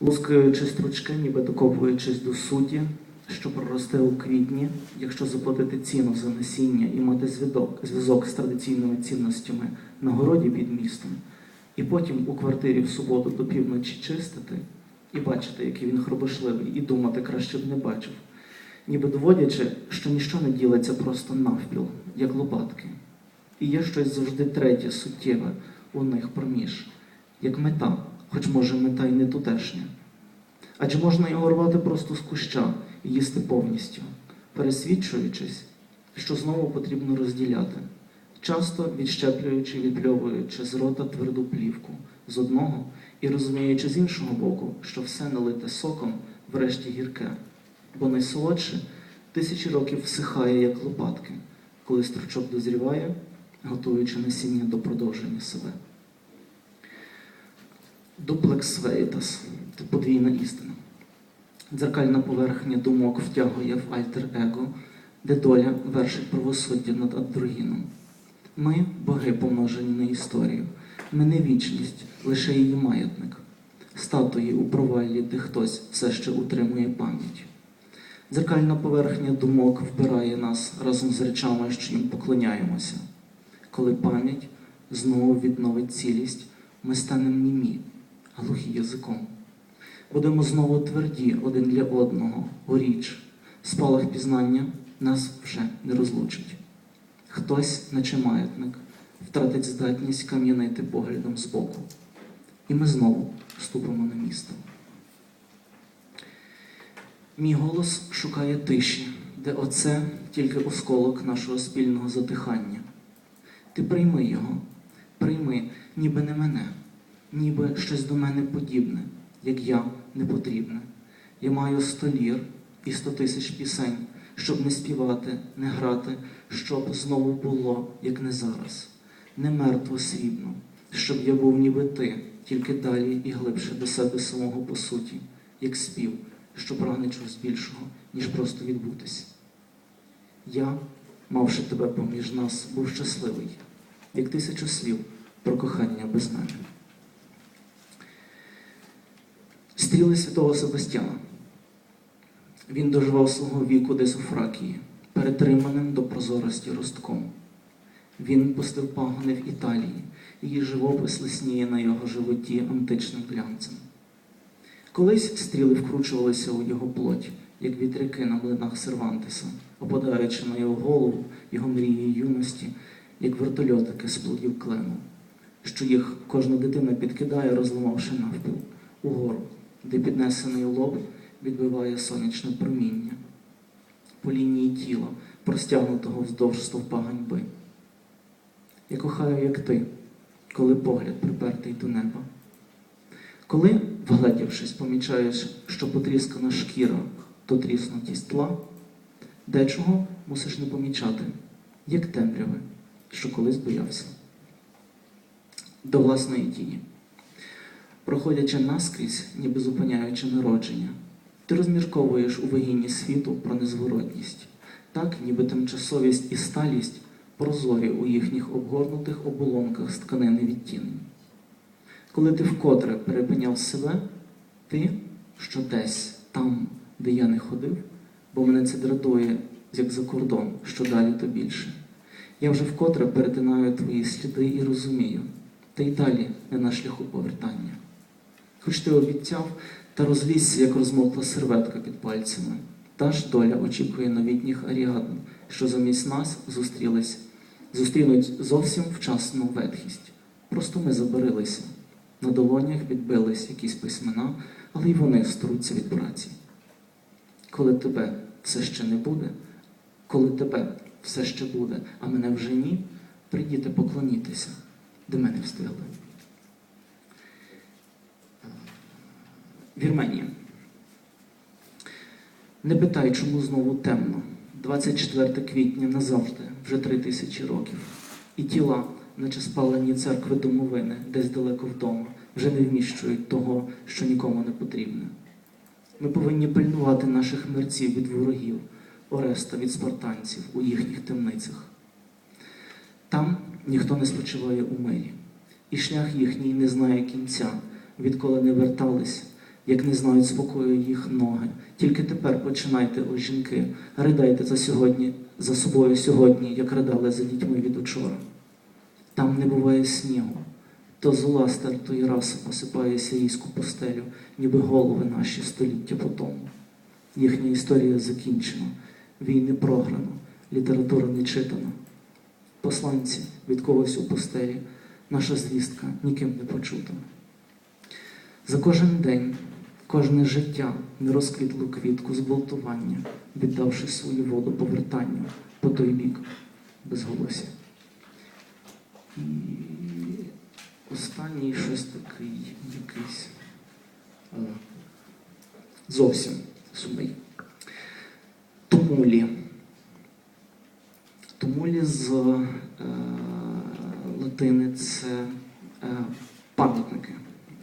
лускаючи стручки, ніби докопуючись до суті, що проросте у квітні, якщо заплатити ціну за насіння і мати зв'язок, зв'язок з традиційними цінностями на городі під містом, і потім у квартирі в суботу до півночі чистити, і бачити, який він хробошливий, і думати краще б не бачив, ніби доводячи, що ніщо не ділиться просто навпіл, як лопатки. І є щось завжди третє, суттєве у них проміж, як мета, хоч може мета й не тутешня. Адже можна його рвати просто з куща і їсти повністю, пересвідчуючись, що знову потрібно розділяти, часто відщеплюючи, відпльовуючи з рота тверду плівку з одного і розуміючи з іншого боку, що все налите соком, врешті гірке, бо найсолодше тисячі років всихає, як лопатки, коли стручок дозріває, готуючи насіння до продовження себе. Дуплекс Veritas – це подвійна істина. Дзеркальна поверхня думок втягує в альтер-его, де доля вершить правосуддя над андрогіном. Ми боги помножені на історію. Ми не вічність, лише її маятник. Статуї у проваллі, де хтось все ще утримує пам'ять. Дзеркальна поверхня думок вбирає нас разом з речами, що їм поклоняємося. Коли пам'ять знову відновить цілість, ми станемо німі, глухі язиком. Будемо знову тверді один для одного, у річ. Спалах пізнання нас вже не розлучить. Хтось, наче маятник, втратить здатність кам'янити поглядом збоку. І ми знову вступимо на місто. Мій голос шукає тиші, де оце тільки осколок нашого спільного затихання. Ти прийми його, прийми, ніби не мене, ніби щось до мене подібне, як я не потрібне. Я маю сто лір і сто тисяч пісень, щоб не співати, не грати, щоб знову було, як не зараз, не мертво срібно, щоб я був ніби ти, тільки далі і глибше до себе самого по суті, як спів, що прагне чогось більшого, ніж просто відбутись. Я, мавши тебе поміж нас, був щасливий, як тисячу слів про кохання без мене. Стріли святого Себастьяна. Він доживав свого віку десь у Фракії, перетриманим до прозорості ростком. Він пустив пагони в Італії, її живопис лисніє на його животі античним глянцем. Колись стріли вкручувалися у його плоть, як вітряки на млинах Сервантеса, опадаючи на його голову його мрії юності, як вертольотики з плодів клену, що їх кожна дитина підкидає, розламавши навпіл, угору, де піднесений лоб відбиває сонячне проміння по лінії тіла, простягнутого вздовж стовпа ганьби. Я кохаю, як ти, коли погляд припертий до неба. Коли, вгледівшись, помічаєш, що потріскана шкіра, то тріснутість тла, дечого мусиш не помічати, як темряви, що колись боявся. До власної тіні. Проходячи наскрізь, ніби зупиняючи народження, ти розмірковуєш у вигінні світу про незворотність, так, ніби тимчасовість і сталість прозорі у їхніх обгорнутих оболонках з тканини відтінень. Коли ти вкотре перепиняв себе, ти, що десь там, де я не ходив, бо мене це дратує, як за кордон, що далі, то більше. Я вже вкотре перетинаю твої сліди і розумію, та й далі не на шляху повертання. Хоч ти обіцяв та розлізся, як розмокла серветка під пальцями, та ж доля очікує новітніх аріадн, що замість нас зустрілись, зустрінуть зовсім вчасну ветхість. Просто ми забарилися. На долонях відбились якісь письмена, але й вони струться від праці. Коли тебе все ще не буде, коли тебе все ще буде, а мене вже ні, прийдіте поклонітися, де мене встигли. Вірменія. Не питай, чому знову темно. 24 квітня назавжди, вже три тисячі років. І тіла, наче спалені церкви домовини, десь далеко вдома, вже не вміщують того, що нікому не потрібне. Ми повинні пильнувати наших мерців від ворогів, Ореста від спартанців у їхніх темницях. Там ніхто не спочиває у мирі, і шлях їхній не знає кінця, відколи не вертались, як не знають спокою їх ноги. Тільки тепер починайте, о жінки, ридайте за сьогодні, за собою сьогодні, як ридали за дітьми від учора. Там не буває снігу, то зола стертої раси посипає сирійську постелю, ніби голови наші століття по тому. Їхня історія закінчена, війни програно, література не читана. Посланці від когось у постелі, наша звістка ніким не почута. За кожен день, кожне життя не розквітлу квітку зболтування, віддавши свою воду повертанню по той бік безголосся. І останній щось такий якийсь е, зовсім сумний. Тумулі. Тумулі з е, латини це е, пам'ятники,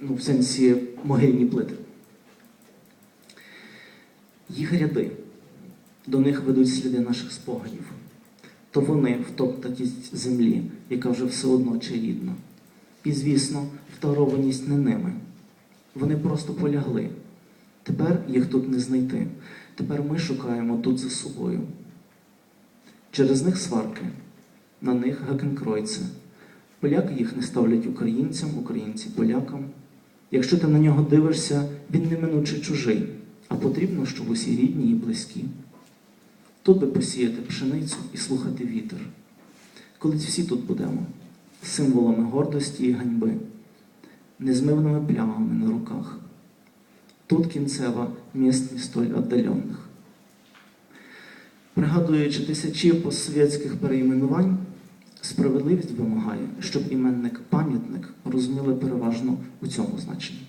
ну, в сенсі могильні плити. Їх ряди, до них ведуть сліди наших спогадів. То вони втоптаність землі, яка вже все одно чи рідна. І, звісно, второваність не ними. Вони просто полягли. Тепер їх тут не знайти. Тепер ми шукаємо тут за собою. Через них сварки, на них гакенкройці. Поляки їх не ставлять українцям, українці полякам. Якщо ти на нього дивишся, він неминуче чужий, а потрібно, щоб усі рідні і близькі. Тут би посіяти пшеницю і слухати вітер. Колись всі тут будемо, символами гордості і ганьби, незмивними плямами на руках. Тут кінцева місць столь віддалених. Пригадуючи тисячі постсовєтських переіменувань, справедливість вимагає, щоб іменник пам'ятник розуміли переважно у цьому значенні.